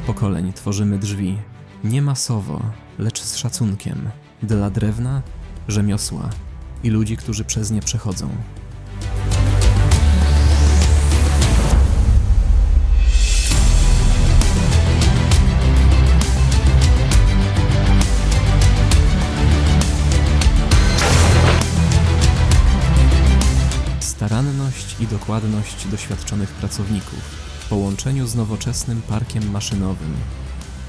pokoleń tworzymy drzwi. Nie masowo, lecz z szacunkiem. Dla drewna, rzemiosła i ludzi, którzy przez nie przechodzą. Staranność i dokładność doświadczonych pracowników połączeniu z nowoczesnym parkiem maszynowym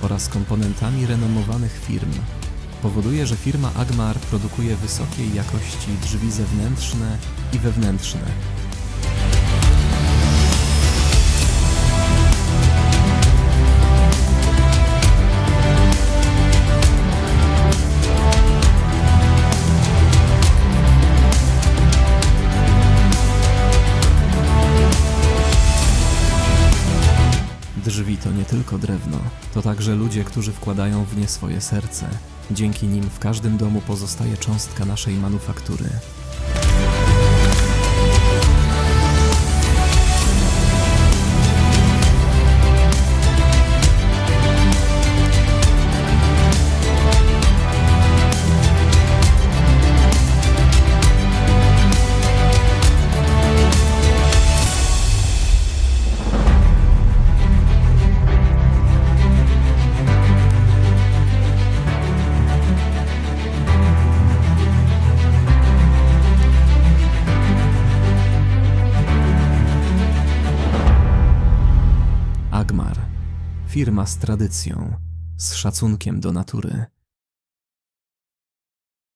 oraz komponentami renomowanych firm powoduje, że firma Agmar produkuje wysokiej jakości drzwi zewnętrzne i wewnętrzne. Drzwi to nie tylko drewno, to także ludzie, którzy wkładają w nie swoje serce. Dzięki nim w każdym domu pozostaje cząstka naszej manufaktury. Agmar. Firma z tradycją, z szacunkiem do natury.